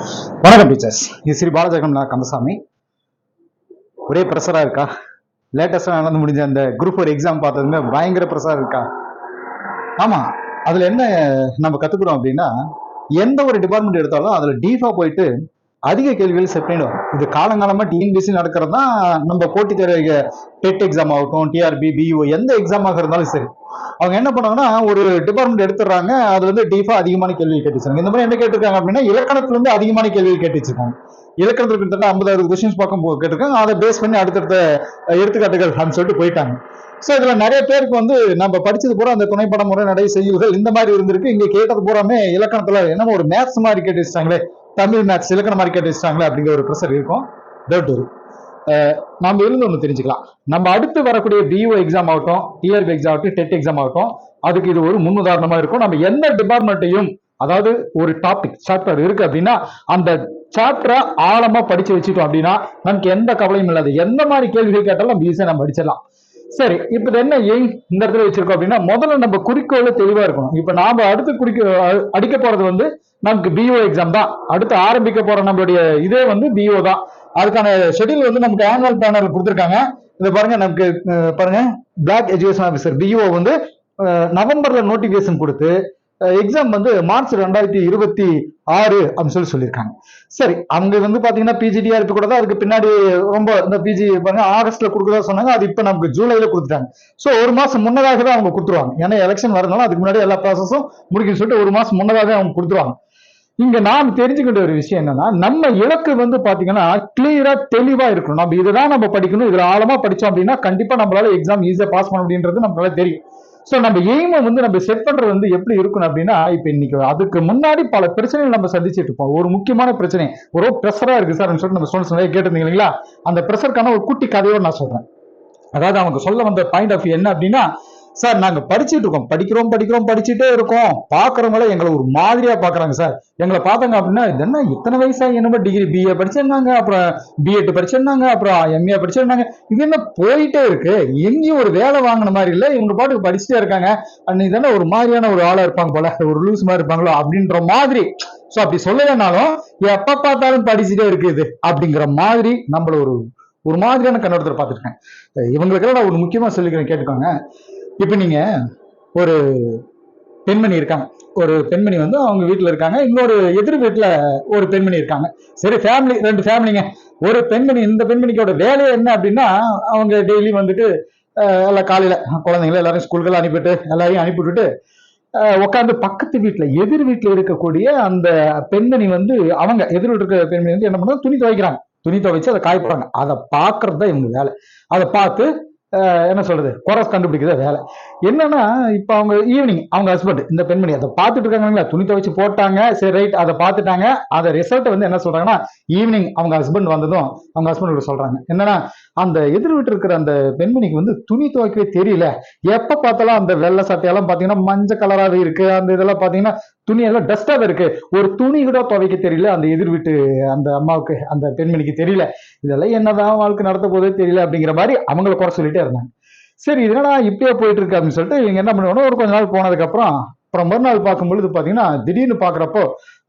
வணக்கம் டீச்சர்ஸ் இது ஸ்ரீ பாலஜகம்னா கந்தசாமி. ஒரே ப்ரெஷராக இருக்கா? லேட்டஸ்டாக நடந்து முடிஞ்ச அந்த குரூப் ஒரு எக்ஸாம் பார்த்ததுமே பயங்கர ப்ரெஷராக இருக்கா? ஆமாம் அதில் என்ன நம்ம கற்றுக்குறோம் அப்படின்னா எந்த ஒரு டிபார்ட்மெண்ட் எடுத்தாலும் அதில் டீஃபாக போயிட்டு அதிக கேள்விகள் செட் வரும் இது காலங்காலமாக டிஎன்பிசி நடக்கிறது தான் நம்ம போட்டித் தேர்வு டெட் எக்ஸாம் ஆகட்டும் டிஆர்பி பிஇஓ எந்த எக்ஸாமாக இருந்தாலும் சரி. அவங்க என்ன பண்ணாங்கன்னா ஒரு டிபார்ட்மெண்ட் எடுத்துடுறாங்க அது வந்து டீஃபா அதிகமான கேள்வி கேட்டுச்சாங்க. இந்த மாதிரி என்ன கேட்டிருக்காங்க அப்படின்னா இலக்கணத்துல இருந்து அதிகமான கேள்வி கேட்டுச்சிருக்காங்க இலக்கணத்துல கிட்டத்தட்ட ஐம்பது அறுபது கொஸ்டின்ஸ் பார்க்கும் போ- கேட்டிருக்காங்க. அதை பேஸ் பண்ணி அடுத்தடுத்த எடுத்துக்காட்டுகள் அப்படின்னு சொல்லிட்டு போயிட்டாங்க. ஸோ இதுல நிறைய பேருக்கு வந்து நம்ம படிச்சது பூரா அந்த துணைப்பட முறை நடை செய்யுதல் இந்த மாதிரி இருந்திருக்கு. இங்க கேட்டது பூராமே இலக்கணத்துல என்னமோ ஒரு மேத்ஸ் மாதிரி கேட்டு வச்சிட்டாங்களே. தமிழ் மேத்ஸ் இலக்கணம் மாதிரி கேட்டு வச்சிட்டாங்களே அப்படிங்கிற ஒரு ப்ரெஷர் இருக்கும். டவுட் வரும். அஹ், நம்ம இருந்து ஒன்று தெரிஞ்சுக்கலாம். நம்ம அடுத்து வரக்கூடிய பிஓ எக்ஸாம் ஆகட்டும் டிஆர்பி எக்ஸாம் ஆகட்டும் டெட் எக்ஸாம் ஆகட்டும் அதுக்கு இது ஒரு முன்னுதாரணமா இருக்கும். நம்ம எந்த டிபார்ட்மெண்ட்டையும் அதாவது ஒரு டாபிக் சாப்டர் இருக்கு அப்படின்னா அந்த சாப்டரை ஆழமா படிச்சு வச்சுட்டோம் அப்படின்னா நமக்கு எந்த கவலையும் இல்லாது எந்த மாதிரி கேள்விகள் கேட்டாலும் நம்ம ஈஸியாக நம்ம படிச்சிடலாம் சரி இப்போ என்ன எய்ம் இந்த இடத்துல வச்சிருக்கோம் அப்படின்னா முதல்ல நம்ம குறிக்கோள் தெளிவா இருக்கணும். இப்போ நாம அடுத்து குறிக்க அடிக்க போறது வந்து நமக்கு பிஓ எக்ஸாம் தான். அடுத்து ஆரம்பிக்க போற நம்மளுடைய இதே வந்து பிஓ தான். அதுக்கான ஷெட்யூல் வந்து நமக்கு ஆனுவல் பேனல் கொடுத்துருக்காங்க. இதை பாருங்க நமக்கு பாருங்க. பிளாக் எஜுகேஷன் ஆஃபீஸர் பிஓ வந்து நவம்பர்ல நோட்டிபிகேஷன் கொடுத்து எக்ஸாம் வந்து மார்ச் ரெண்டாயிரத்தி இருபத்தி ஆறு அப்படின்னு சொல்லி சொல்லியிருக்காங்க. சரி அவங்க வந்து பாத்தீங்கன்னா பிஜிடிஆர்பி கூட தான். அதுக்கு பின்னாடி ரொம்ப இந்த பிஜி பாருங்க ஆகஸ்ட்ல கொடுக்குறதா சொன்னாங்க. அது இப்போ நமக்கு ஜூலைல கொடுத்துட்டாங்க. ஸோ ஒரு மாசம் முன்னதாக தான் அவங்க கொடுத்துருவாங்க. ஏன்னா எலெக்ஷன் வரதுனால அதுக்கு முன்னாடி எல்லா ப்ராசஸும் முடிக்குன்னு சொல்லிட்டு ஒரு மாசம் முன்னதாகவே அவங்க கொடுத்துருவாங்க. இங்க நாம் தெரிஞ்சுக்கிட்ட ஒரு விஷயம் என்னன்னா நம்ம இலக்கு வந்து பாத்தீங்கன்னா கிளியரா தெளிவா இருக்கணும். நம்ம இதுதான் நம்ம படிக்கணும் இதுல ஆழமா படிச்சோம் அப்படின்னா கண்டிப்பா நம்மளால எக்ஸாம் ஈஸியா பாஸ் பண்ண முடியுன்றது நம்மளால தெரியும். ஸோ நம்ம எய்மை வந்து நம்ம செட் பண்றது வந்து எப்படி இருக்கணும் அப்படின்னா இப்போ இன்னைக்கு அதுக்கு முன்னாடி பல பிரச்சனைகள் நம்ம சந்திச்சிட்டு இருப்போம். ஒரு முக்கியமான பிரச்சனை ஒரு ப்ரெஷரா இருக்கு சார் சொல்லிட்டு நம்ம ஸ்டூடெண்ட்ஸ் நிறைய கேட்டிருந்தீங்க இல்லைங்களா? அந்த ப்ரெஷருக்கான ஒரு குட்டி கதையோடு நான் சொல்றேன். அதாவது அவங்க சொல்ல வந்த பாயிண்ட் ஆஃப் என்ன அப்படின்னா சார் நாங்க படிச்சிட்டு இருக்கோம். படிக்கிறோம் படிக்கிறோம் படிச்சுட்டே இருக்கோம். பாக்குறவங்கள எங்களை ஒரு மாதிரியா பாக்குறாங்க சார் எங்களை பார்த்தாங்க அப்படின்னா இது என்ன இத்தனை வயசா என்னமோ டிகிரி பிஏ படிச்சிருந்தாங்க அப்புறம் பிஎட் படிச்சிருந்தாங்க அப்புறம் எம்ஏ படிச்சிருந்தாங்க. இது என்ன போயிட்டே இருக்கு? எங்கேயும் ஒரு வேலை வாங்கின மாதிரி இல்ல. இவங்க பாட்டுக்கு படிச்சுட்டே இருக்காங்க. அன்னைக்கு தானே ஒரு மாதிரியான ஒரு ஆளா இருப்பாங்க போல? ஒரு லூஸ் மாதிரி இருப்பாங்களோ? அப்படின்ற மாதிரி. சோ அப்படி சொல்லலைனாலும் எப்ப பார்த்தாலும் படிச்சுட்டே இருக்குது அப்படிங்கிற மாதிரி நம்மள ஒரு ஒரு மாதிரியான கண்ணோட்டத்தில் பார்த்துருக்கேன் இவங்களுக்கெல்லாம் நான் ஒரு முக்கியமா சொல்லிக்கிறேன் கேட்டுக்கோங்க. இப்போ நீங்க ஒரு பெண்மணி இருக்காங்க. ஒரு பெண்மணி வந்து அவங்க வீட்டில் இருக்காங்க. இன்னொரு எதிர் வீட்டில் ஒரு பெண்மணி இருக்காங்க. சரி ஃபேமிலி ரெண்டு ஃபேமிலிங்க ஒரு பெண்மணி இந்த பெண்மணிக்கோட வேலை என்ன அப்படின்னா அவங்க டெய்லி வந்துட்டு எல்லாம் காலையில குழந்தைங்கள எல்லாரும் ஸ்கூலுக்கெல்லாம் அனுப்பிட்டு எல்லாரையும் அனுப்பிவிட்டுட்டு உட்காந்து பக்கத்து வீட்டில் எதிர் வீட்டில் இருக்கக்கூடிய அந்த பெண்மணி வந்து அவங்க எதிர் வீட்டில் இருக்கிற பெண்மணி வந்து என்ன பண்ணுறாங்க துணி துவைக்கிறாங்க. துணி துவைச்சு அதை காய அதை பார்க்கறது தான் இவங்க வேலை. அதை பார்த்து என்ன சொல்றது? குறை கண்டுபிடிக்கிறத வேலை. என்னன்னா இப்போ அவங்க ஈவினிங் அவங்க ஹஸ்பண்ட் இந்த பெண்மணி அதை பார்த்துட்டு இருக்காங்களா துணி துவைச்சு போட்டாங்க சரி ரைட் அதை பார்த்துட்டாங்க. அதை ரிசல்ட் வந்து என்ன சொல்றாங்கன்னா ஈவினிங் அவங்க ஹஸ்பண்ட் வந்ததும் அவங்க ஹஸ்பண்ட் சொல்றாங்க. என்னன்னா அந்த எதிர் வீட்டு இருக்கிற அந்த பெண்மணிக்கு வந்து துணி துவைக்கவே தெரியல. எப்ப பார்த்தாலும் அந்த வெள்ளை சட்டையெல்லாம் பாத்தீங்கன்னா மஞ்சள் கலராகவே இருக்கு. அந்த இதெல்லாம் பாத்தீங்கன்னா துணி எல்லாம் டஸ்டாவே இருக்கு. ஒரு துணி கூட துவைக்க தெரியல. அந்த எதிர் வீட்டு அந்த அம்மாவுக்கு அந்த பெண்மணிக்கு தெரியல. இதெல்லாம் என்னதான் வாழ்க்கை நடத்த போதே தெரியல அப்படிங்கிற மாதிரி அவங்கள குறை சொல்லிட்டு இருந்தாங்க சரி இதனடா இப்படியே போயிட்டு இருக்கு அப்படின்னு சொல்லிட்டு இவங்க என்ன பண்ணுவாங்க ஒரு கொஞ்ச நாள் போனதுக்கு அப்புறம் அப்புறம் மறுநாள் பார்க்கும்பொழுது பாத்தீங்கன்னா திடீர்னு பாக்குறப்போ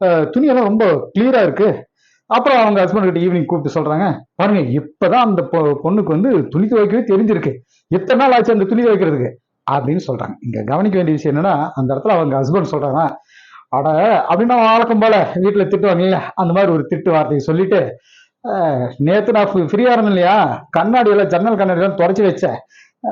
துணியெல்லாம் ரொம்ப கிளியராக இருக்கு. அப்புறம் அவங்க ஹஸ்பண்ட் கிட்ட ஈவினிங் கூப்பிட்டு சொல்றாங்க பாருங்க இப்பதான் அந்த பொ- பொண்ணுக்கு வந்து துணி துவைக்கவே தெரிஞ்சிருக்கு. எத்தனை நாள் ஆச்சு அந்த துணி துவைக்கிறதுக்கு? அப்படின்னு சொல்றாங்க. இங்க கவனிக்க வேண்டிய விஷயம் என்னன்னா அந்த இடத்துல அவங்க ஹஸ்பண்ட் சொல்றாங்க அட அப்படின்னா அவன் வழக்கம் போல வீட்டுல திட்டுவாங்கல்ல அந்த மாதிரி ஒரு திட்டு வார்த்தையை சொல்லிட்டு நேற்று நான் ஃப்ரீயாக இருந்தேன் இல்லையா கண்ணாடியெல்லாம் ஜன்னல் கண்ணாடியெல்லாம் தொடச்சி வச்சேன்.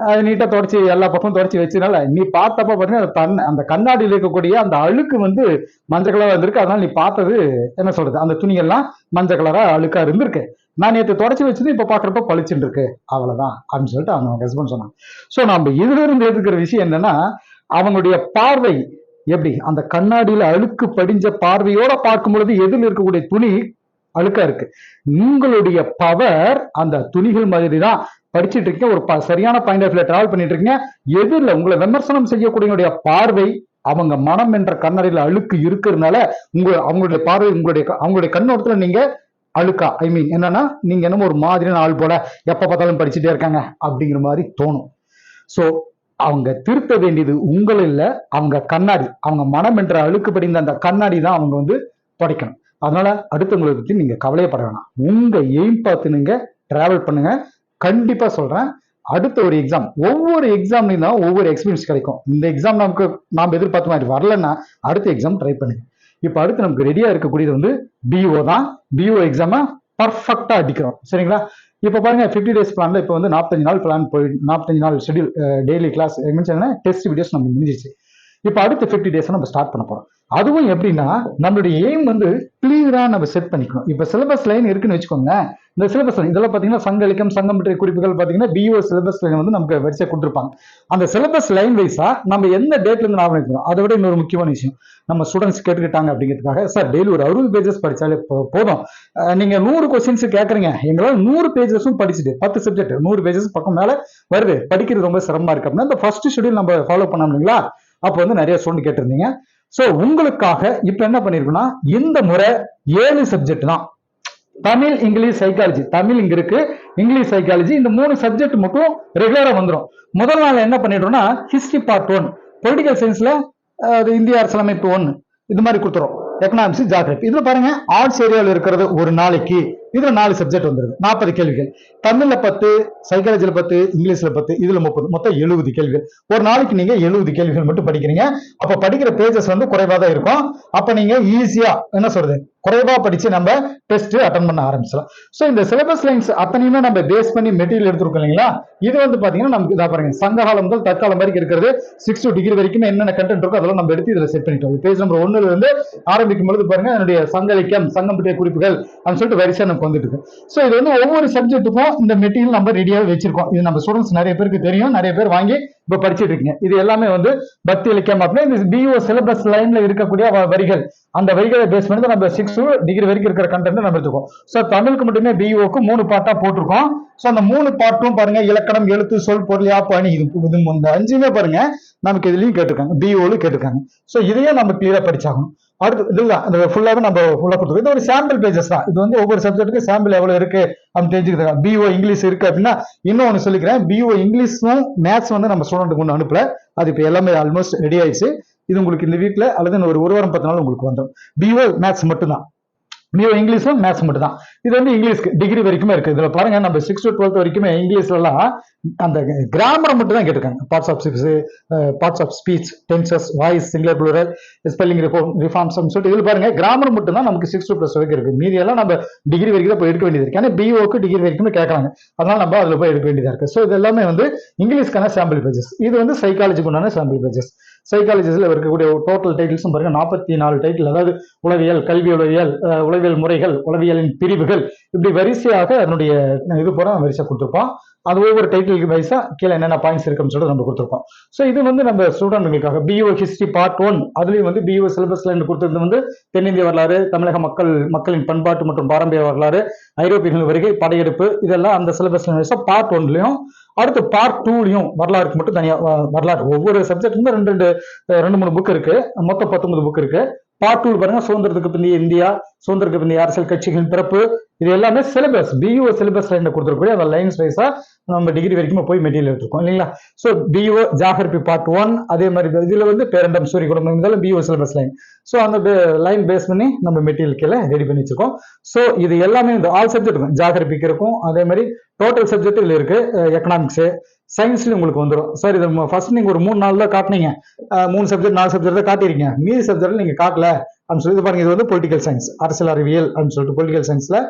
அது நீட்டாக தொடச்சி எல்லா பக்கமும் தொடச்சி வச்சதுனால நீ பார்த்தப்ப பார்த்தீங்கன்னா அந்த தன் அந்த கண்ணாடியில் இருக்கக்கூடிய அந்த அழுக்கு வந்து மஞ்சள் கலராக இருந்திருக்கு. அதனால நீ பார்த்தது என்ன சொல்றது? அந்த துணியெல்லாம் மஞ்சள் கலராக அழுக்காக இருந்திருக்கு. நான் நேற்று தொடச்சி வச்சது இப்போ பார்க்குறப்ப பளிச்சுட்டு இருக்கு. அவ்வளோதான் அப்படின்னு சொல்லிட்டு அவங்க ஹஸ்பண்ட் சொன்னாங்க ஸோ நம்ம இதுல இருந்து எடுத்துக்கிற விஷயம் என்னன்னா அவங்களுடைய பார்வை எப்படி? அந்த கண்ணாடியில் அழுக்கு படிஞ்ச பார்வையோட பார்க்கும் பொழுது எதில் இருக்கக்கூடிய துணி அழுக்கா இருக்கு. உங்களுடைய பவர் அந்த துணிகள் மாதிரி தான் படிச்சிட்டு இருக்கீங்க ஒரு ப- சரியான பாயிண்ட் ஆஃப் டிராவல் பண்ணிட்டு இருக்கீங்க. எதிரில் உங்களை விமர்சனம் செய்யக்கூடிய பார்வை அவங்க மனம் என்ற கண்ணறையில அழுக்கு இருக்கிறதுனால உங்க அவங்களுடைய பார்வை உங்களுடைய அவங்களுடைய கண்ணோட்டத்துல நீங்க அழுக்கா ஐ மீன் என்னன்னா நீங்க என்னமோ ஒரு மாதிரியான ஆள் போல எப்ப பார்த்தாலும் படிச்சுட்டே இருக்காங்க அப்படிங்கிற மாதிரி தோணும். சோ அவங்க திருத்த வேண்டியது உங்கள் அவங்க கண்ணாடி அவங்க மனம் என்ற அழுக்கு படிந்த அந்த கண்ணாடி தான் அவங்க வந்து துடைக்கணும். அதனால அடுத்தவங்களை பத்தி நீங்க கவலையப்பட வேணாம். உங்க எய்ம் பார்த்து நீங்க டிராவல் பண்ணுங்க. கண்டிப்பா சொல்றேன். அடுத்த ஒரு எக்ஸாம் ஒவ்வொரு எக்ஸாம்லையும் தான் ஒவ்வொரு எக்ஸ்பீரியன்ஸ் கிடைக்கும். இந்த எக்ஸாம் நமக்கு நாம் எதிர்பார்த்த மாதிரி வரலன்னா அடுத்த எக்ஸாம் ட்ரை பண்ணுங்க. இப்போ அடுத்து நமக்கு ரெடியா இருக்கக்கூடியது வந்து பிஓ தான். பிஓ எக்ஸாமை பர்ஃபெக்டா அடிக்கிறோம். சரிங்களா? இப்போ பாருங்க ஃபிஃப்டி டேஸ் பிளான்ல இப்போ வந்து நாற்பத்தஞ்சு நாள் பிளான் போய் நாற்பத்தஞ்சு நாள் schedule daily class test videos நம்ம முடிஞ்சிச்சு இப்போ அடுத்த ஃபிஃப்டி டேஸ் நம்ம ஸ்டார்ட் பண்ண போறோம். அதுவும் எப்படின்னா நம்மளுடைய எய்ம் வந்து கிளியரா நம்ம செட் பண்ணிக்கணும். இப்போ சிலபஸ் லைன் இருக்குன்னு வச்சுக்கோங்க. இந்த சிலபஸ் லைன் இதெல்லாம் பார்த்தீங்கன்னா சங்க இலக்கியம் சங்கம் பற்றிய குறிப்புகள் பார்த்தீங்கன்னா பிஓ சிலபஸ் லைன் வந்து நமக்கு வரிசை கொடுத்துருப்பாங்க. அந்த சிலபஸ் லைன் வைஸா நம்ம எந்த டேட்ல இருந்து ஞாபகம் வைக்கணும்? அதை விட இன்னொரு முக்கியமான விஷயம். நம்ம ஸ்டூடெண்ட்ஸ் கேட்டுக்கிட்டாங்க அப்படிங்கிறதுக்காக சார் டெய்லி ஒரு அறுபது பேஜஸ் படிச்சாலே போ- போதும். நீங்க நூறு கொஸ்டின்ஸ் கேட்குறீங்க எங்களால் நூறு பேஜஸும் படிச்சுட்டு பத்து சப்ஜெக்ட் நூறு பேஜஸ் பக்கம் மேல வருது. படிக்கிறது ரொம்ப சிரமமா இருக்கு அப்படின்னா இந்த ஃபர்ஸ்ட் ஷெடியூல் நம்ம ஃபாலோ பண்ணோம் இல்லைங்களா? அப்போ வந்து நிறைய ஸ்டூடெண்ட் கேட்டிருந்தீங்க. ஸோ உங்களுக்காக இப்போ என்ன பண்ணிருக்குன்னா இந்த முறை ஏழு சப்ஜெக்ட் தான். தமிழ் இங்கிலீஷ் சைக்காலஜி தமிழ் இங்க இருக்கு இங்கிலீஷ் சைக்காலஜி இந்த மூணு சப்ஜெக்ட் மட்டும் ரெகுலரா வந்துடும் முதல் நாள் என்ன பண்ணிடுறோம்னா ஹிஸ்டரி பார்ட் ஒன் பொலிட்டிக்கல் சயின்ஸ்ல அது இந்திய அரசியலமைப்பு ஒன்று இது மாதிரி கொடுத்துரும் எக்கனாமிக்ஸ் ஜாகிரபி இதுல பாருங்க ஆர்ட்ஸ் ஏரியாவில் இருக்கிறது ஒரு நாளைக்கு. இதுல நாலு சப்ஜெக்ட் வந்துருது. நாற்பது கேள்விகள். தமிழ்ல பத்து சைக்காலஜில பத்து இங்கிலீஷ்ல பத்து இதுல முப்பது. மொத்தம் எழுபது கேள்விகள். ஒரு நாளைக்கு நீங்க எழுபது கேள்விகள் மட்டும் படிக்கிறீங்க. அப்ப படிக்கிற பேஜஸ் வந்து குறைவா தான் இருக்கும். அப்ப நீங்க ஈஸியா என்ன சொல்றது? குறைவா படிச்சு நம்ம டெஸ்ட் அட்டன் பண்ண ஆரம்பிச்சலாம் சோ இந்த சிலபஸ் லைன்ஸ் அத்தனையுமே நம்ம பேஸ் பண்ணி மெட்டீரியல் எடுத்துருக்கோம் இல்லைங்களா? இது வந்து பாத்தீங்கன்னா நமக்கு இதாக பாருங்க. சங்ககாலம் முதல் தற்காலம் வரைக்கும் இருக்கிறது. சிக்ஸ்டி டிகிரி வரைக்கும் என்னென்ன கண்டென்ட் இருக்கோ அதெல்லாம் நம்ம எடுத்து இதுல செட் பண்ணிட்டோம். பேஜ் நம்பர் ஒன்னுல இருந்து ஆரம்பிக்கும் பொழுது பாருங்க என்னுடைய சங்க இலக்கியம் சங்கம் பற்றிய குறிப்புகள் அப்படின்னு சொல்லிட்டு வரிசையான நமக்கு வந்துட்டு இருக்கு. ஸோ இது வந்து ஒவ்வொரு சப்ஜெக்ட்டுக்கும் இந்த மெட்டீரியல் நம்ம ரெடியாக வச்சிருக்கோம். இது நம்ம ஸ்டூடெண்ட்ஸ் நிறைய பேருக்கு தெரியும். நிறைய பேர் வாங்கி இப்போ படிச்சிட்டு இருக்கீங்க. இது எல்லாமே வந்து பக்தி இலக்கியம் அப்படின்னா இந்த பிஓ சிலபஸ் லைன்ல இருக்கக்கூடிய வரிகள். அந்த வரிகளை பேஸ் பண்ணி தான் நம்ம சிக்ஸ் டிகிரி வரைக்கும் இருக்கிற கண்டென்ட் நம்ம எடுத்துக்கோம் ஸோ தமிழுக்கு மட்டுமே பிஓக்கு மூணு பார்ட்டா போட்டிருக்கோம். ஸோ அந்த மூணு பார்ட்டும் பாருங்க இலக்கணம் எழுத்து சொல் பொருள் யாப்பு அணி இது இது இந்த அஞ்சுமே பாருங்க நமக்கு இதுலயும் கேட்டிருக்காங்க. பிஓலும் கேட்டிருக்காங்க. ஸோ இதையே நம்ம கிளியரா படிச்சாகணும். அடுத்து இதுதான் அந்த ஃபுல்லாகவே நம்ம ஃபுல்லாக கொடுத்துருக்கோம். இது ஒரு சாம்பிள் பேஜஸ் தான். இது வந்து ஒவ்வொரு சப்ஜெக்ட்டுக்கு சாம்பிள் எவ்வளோ இருக்குது அப்படின்னு தெரிஞ்சுக்கிறாங்க பிஓ இங்கிலீஷ் இருக்குது அப்படின்னா இன்னும் ஒன்று சொல்லிக்கிறேன். பிஓ இங்கிலீஷும் மேத்ஸ் வந்து நம்ம ஸ்டூடெண்ட்டுக்கு ஒன்று அனுப்பல. அது இப்போ எல்லாமே ஆல்மோஸ்ட் ரெடி ஆயிடுச்சு. இது உங்களுக்கு இந்த வீட்டில் அல்லது இன்னும் ஒரு ஒரு வாரம் பத்து நாள் உங்களுக்கு வந்துடும் பிஓ மேத்ஸ் மட்டும்தான். நியூ இங்கிலீஷும் மேத்ஸ் மட்டும் தான் இது வந்து இங்கிலீஷ்க்கு டிகிரி வரைக்குமே இருக்கு. இதுல பாருங்க நம்ம சிக்ஸ் டு டுவெல்த் வரைக்குமே இங்கிலீஷ்லலாம் அந்த கிராமரை மட்டும் தான் கேட்டிருக்காங்க parts of six parts of speech tenses voice singular plural spelling reform reforms சொல்லிட்டு இதில் பாருங்க கிராமர் மட்டும் தான் நமக்கு சிக்ஸ் டு ப்ளஸ் வரைக்கும் இருக்கு. மீதி எல்லாம் நம்ம டிகிரி வரைக்கும் தான் போய் எடுக்க வேண்டியது இருக்கு. ஆனால் பிஓக்கு டிகிரி வரைக்கும் கேட்கறாங்க. அதனால நம்ம அதில் போய் எடுக்க வேண்டியதாக இருக்கு. ஸோ இது எல்லாமே வந்து இங்கிலீஷ்க்கான சாம்பிள் பேஜஸ் இது வந்து சைக்காலஜிக்கு உண்டான சாம்பிள் பேஜஸ் சைக்காலஜிஸ்ல இருக்கக்கூடிய டோட்டல் டைட்டில்ஸும் பாருங்க நாற்பத்தி நாலு டைட்டில் அதாவது உளவியல் கல்வி உளவியல் அஹ், உளவியல் முறைகள் உளவியலின் பிரிவுகள். இப்படி வரிசையாக அதனுடைய இது பூரா வரிசை கொடுத்துருப்போம். அது ஒவ்வொரு டைட்டிலுக்கு வைஸாக கீழே என்னென்ன பாயிண்ட்ஸ் இருக்குன்னு சொல்லிட்டு நம்ம கொடுத்துருக்கோம். ஸோ இது வந்து நம்ம ஸ்டூடெண்ட்களுக்காக பிஓ ஹிஸ்ட்ரி பார்ட் ஒன் அதுலேயும் வந்து பிஓ சிலபஸ்ல கொடுத்தது வந்து தென்னிந்திய வரலாறு தமிழக மக்கள் மக்களின் பண்பாட்டு மற்றும் பாரம்பரிய வரலாறு ஐரோப்பியர்கள் வருகை படையெடுப்பு இதெல்லாம் அந்த சிலபஸ்ல வைஸா பார்ட் ஒன்லையும் அடுத்து பார்ட் டூலையும் வரலாறுக்கு மட்டும் தனியாக வரலாறு ஒவ்வொரு சப்ஜெக்ட்டுக்கும் ரெண்டு ரெண்டு ரெண்டு மூணு புக் இருக்கு. மொத்தம் பத்தொன்பது புக் இருக்கு. பார்ட் டூ பாருங்க சுதந்திரத்துக்கு பிந்தைய இந்தியா சுதந்திரத்துக்கு பிந்தைய அரசியல் கட்சிகளின் பிறப்பு. இது எல்லாமே சிலபஸ் பியூஓ சிலபஸ் லைன்ல கொடுத்துருக்கூடிய அந்த லைன்ஸ் வைஸா நம்ம டிகிரி வரைக்கும் போய் மெட்டீரியல் எடுத்துருக்கோம் இல்லைங்களா? So PO geography part one அதே மாதிரி இதுல வந்து பேரண்டம் சூரிய குடும்பம் இதெல்லாம் பிஓ சிலபஸ் லைன் ஸோ அந்த லைன் பேஸ் பண்ணி நம்ம மெட்டீரியல் கீழே ரெடி பண்ணி வச்சிருக்கோம். ஸோ இது எல்லாமே இந்த ஆல் சப்ஜெக்ட் இருக்கும் ஜாகிரபிக்கு இருக்கும் அதே மாதிரி டோட்டல் சப்ஜெக்ட் இதில் இருக்கு எக்கனாமிக்ஸ் சயின்ஸ்ல உங்களுக்கு வந்துடும் சார் இது ஃபர்ஸ்ட் நீங்கள் ஒரு மூணு நாளில் காட்டினீங்க. மூணு சப்ஜெக்ட் நாலு சப்ஜெக்ட் தான் காட்டியிருக்கீங்க. மீதி சப்ஜெக்ட் நீங்கள் காட்டல. அப்படின்னு சொல்லி இது பாருங்க இது வந்து பொலிட்டிக்கல் சயின்ஸ் அரசியல் அறிவியல் அப்படின்னு சொல்லிட்டு பொலிட்டிக்கல் சயின்ஸில்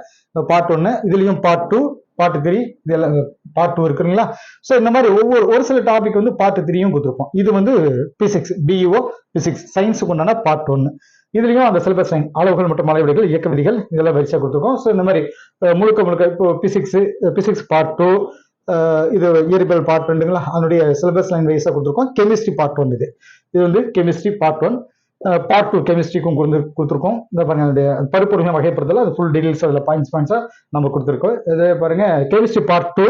பார்ட் ஒன்று இதுலேயும் பார்ட் டூ பார்ட் த்ரீ இது எல்லாம் பார்ட் டூ இருக்குங்களா ஸோ இந்த மாதிரி ஒவ்வொரு ஒரு சில டாபிக் வந்து பார்ட் த்ரீயும் கொடுத்துருப்போம். இது வந்து பிசிக்ஸ் பிஇஓ பிசிக்ஸ் சயின்ஸுக்கு உண்டான பார்ட் ஒன்று இதுலையும் அந்த சிலபஸ் லைன் அளவுகள் மற்றும் அளவீடுகள் இயக்க விதிகள் இதெல்லாம் வரிசையா கொடுத்துருக்கோம். ஸோ இந்த மாதிரி முழுக்க முழுக்க இப்போ பிசிக்ஸ் பிசிக்ஸ் பார்ட் டூ இது இயற்பியல் பார்ட் ரெண்டுங்களா அதனுடைய சிலபஸ் லைன் வைஸாக கொடுத்துருக்கோம். கெமிஸ்ட்ரி பார்ட் ஒன் இது. இது வந்து chemistry part one part two கெமிஸ்ட்ரிக்கும் கொடுத்து கொடுத்துருக்கோம். இந்த பாருங்க அதனுடைய பருப்பொருள் வகைப்படுத்தல. அது ஃபுல் டீடைல்ஸ் அதில் பாயிண்ட்ஸ் பாயிண்ட்ஸாக நம்ம கொடுத்துருக்கோம். இதே பாருங்க கெமிஸ்ட்ரி பார்ட் டூ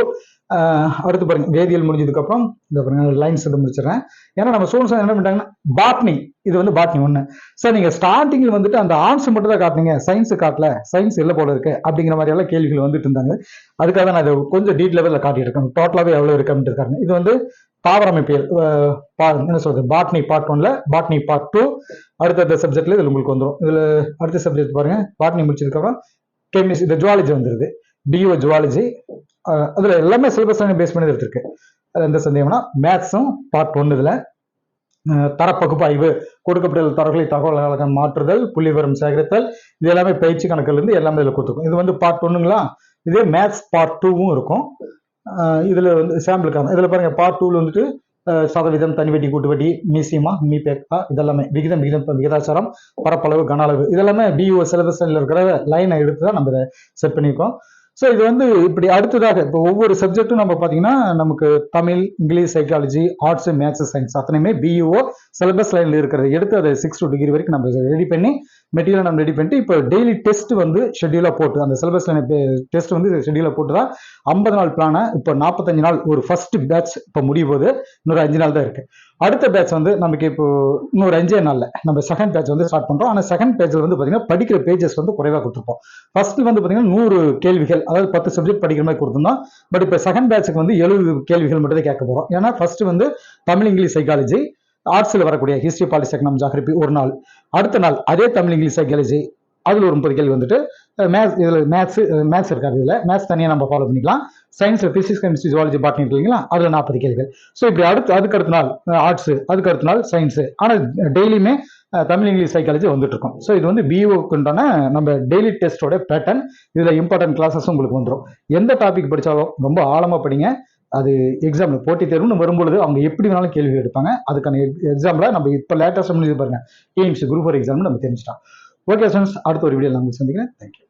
அடுத்து பாருங்க வேதியியல் முடிஞ்சதுக்கு அப்புறம் இந்த பாருங்க லைன்ஸ் இது முடிச்சிடுறேன். ஏன்னா நம்ம ஸ்டூடெண்ட்ஸ் என்ன பண்ணிட்டாங்கன்னா பாட்னி இது வந்து பாட்னி ஒன்று சார் நீங்கள் ஸ்டார்டிங்கில் வந்துட்டு அந்த ஆர்ட்ஸ் மட்டும் தான் காட்டுனீங்க சயின்ஸ் காட்டல சயின்ஸ் இல்லை போல இருக்கு அப்படிங்கிற மாதிரி எல்லாம் கேள்விகள் வந்துட்டு இருந்தாங்க. அதுக்காக தான் நான் இதை கொஞ்சம் டீட் லெவலில் காட்டியிருக்கேன் டோட்டலாகவே எவ்வளோ இருக்கு அப்படின்ட்டு இருக்காங்க. இது வந்து தாவரமைப்பியல் பா- என்ன சொல்றது பாட்னி பார்ட் ஒன்ல பாட்னி பார்ட் டூ அடுத்தடுத்த சப்ஜெக்ட்ல இதில் உங்களுக்கு வந்துடும் இதில் அடுத்த சப்ஜெக்ட் பாருங்க பாட்னி முடிச்சதுக்கப்புறம் கெமிஸ்ட்ரி இந்த ஜுவாலஜி வந்துருது. பிஓ ஜுவாலஜி அதில் எல்லாமே சிலபஸ் பேஸ் பண்ணி எடுத்திருக்கு. அது எந்த சந்தேகம்னா மேத்ஸும் பார்ட் ஒன்று இதில் தரப்பகுப்பாய்வு கொடுக்கப்பட்ட தரவுகளை தகவல்களாக மாற்றுதல் புள்ளிவரம் சேகரித்தல் இது எல்லாமே பயிற்சி கணக்குல இருந்து எல்லாமே இதில் கொடுத்துருக்கும். இது வந்து பார்ட் ஒன்றுங்களா இதே மேத்ஸ் பார்ட் டூவும் இருக்கும். இதில் வந்து சாம்பிளுக்கான இதில் பாருங்கள் பார்ட் டூவில் வந்துட்டு சதவீதம் தனி வட்டி கூட்டு வட்டி மீசியமா மீபேக்கா இதெல்லாமே விகிதம் விகிதம் விகிதாச்சாரம் பரப்பளவு கன அளவு இதெல்லாமே பியூ சிலபஸ்ல இருக்கிற லைனை எடுத்து தான் நம்ம இதை செட் பண்ணியிருக்கோம். ஸோ இது வந்து இப்படி அடுத்ததாக இப்போ ஒவ்வொரு சப்ஜெக்ட்டும் நம்ம பார்த்தீங்கன்னா நமக்கு Tamil English psychology arts maths science அத்தனையுமே பியூஓ சிலபஸ் லைனில் இருக்கிறத. எடுத்து அதை சிக்ஸ் டூ டிகிரி வரைக்கும் நம்ம ரெடி பண்ணி மெட்டீரியல் நம்ம ரெடி பண்ணிட்டு இப்போ டெய்லி டெஸ்ட் வந்து ஷெட்யூலாக போட்டு அந்த சிலபஸ் லைன் டெஸ்ட் வந்து ஷெட்யூலாக போட்டு தான் ஐம்பது நாள் பிளானை இப்போ நாற்பத்தஞ்சு நாள் ஒரு ஃபர்ஸ்ட் பேட்ச் இப்போ முடியும் போது இன்னொரு அஞ்சு நாள் தான் இருக்குது அடுத்த பேட்ச் வந்து நமக்கு இப்போ இன்னொரு அஞ்சே நாளில் நம்ம செகண்ட் பேட்ச் வந்து ஸ்டார்ட் பண்ணுறோம் ஆனால் செகண்ட் பேஜில் வந்து பார்த்தீங்கன்னா படிக்கிற பேஜஸ் வந்து குறைவாக கொடுத்துருப்போம். ஃபர்ஸ்ட் வந்து பார்த்தீங்கன்னா நூறு கேள்விகள் அதாவது பத்து சப்ஜெக்ட் படிக்கிற மாதிரி கொடுத்துருந்தோம். பட் இப்போ செகண்ட் பேட்சுக்கு வந்து எழுபது கேள்விகள் மட்டும் தான் கேட்க போகிறோம் ஏன்னா ஃபர்ஸ்ட் வந்து தமிழ் இங்கிலீஷ் சைக்காலஜி ஆர்ட்ஸில் வரக்கூடிய ஹிஸ்ட்ரி பாலிஸ் எக்கனாம் ஜாகிரபி ஒரு நாள். அடுத்த நாள் அதே தமிழ் இங்கிலீஷ் சைக்காலஜி அதில் ஒரு முப்பது கேள்வி வந்துட்டு மேத்ஸ் இதில் மேத்ஸ் மேத்ஸ் இருக்காது இதில். மேத்ஸ் தனியாக நம்ம ஃபாலோ பண்ணிக்கலாம். சயின்ஸில் பிசிக்ஸ் கெமிஸ்ட்ரி ஜுவாலஜி பாட்னி இல்லைங்களா அதில் நாற்பது கேள்விகள். ஸோ இப்படி அடுத்து அதுக்கு அடுத்த நாள் ஆர்ட்ஸ் அதுக்கு அடுத்த நாள் சயின்ஸு ஆனால் டெய்லியுமே தமிழ் இங்கிலீஷ் சைக்காலஜி வந்துட்டு இருக்கும் ஸோ இது வந்து பிஓக்குண்டான நம்ம டெய்லி டெஸ்ட்டோட பேட்டர்ன் இதில் இம்பார்ட்டன்ட் கிளாஸஸ் உங்களுக்கு வந்துடும் எந்த டாபிக் படித்தாலும் ரொம்ப ஆழமாக படிங்க. அது எக்ஸாம்ல போட்டி தேர்வுன்னு வரும்பொழுது அவங்க எப்படி வேணாலும் கேள்வி எடுப்பாங்க. அதுக்கான எக்ஸாம்ல நம்ம இப்போ லேட்டஸ்ட் முடிஞ்சு பாருங்க. எய்ம்ஸ் குரூப் ஃபோர் எக்ஸாம்னு நம்ம தெரிஞ்சிட்டோம். ஓகே ஸ்டூடெண்ட்ஸ் அடுத்த ஒரு வீடியோ நம்ம சந்திக்கிறேன். தேங்க்யூ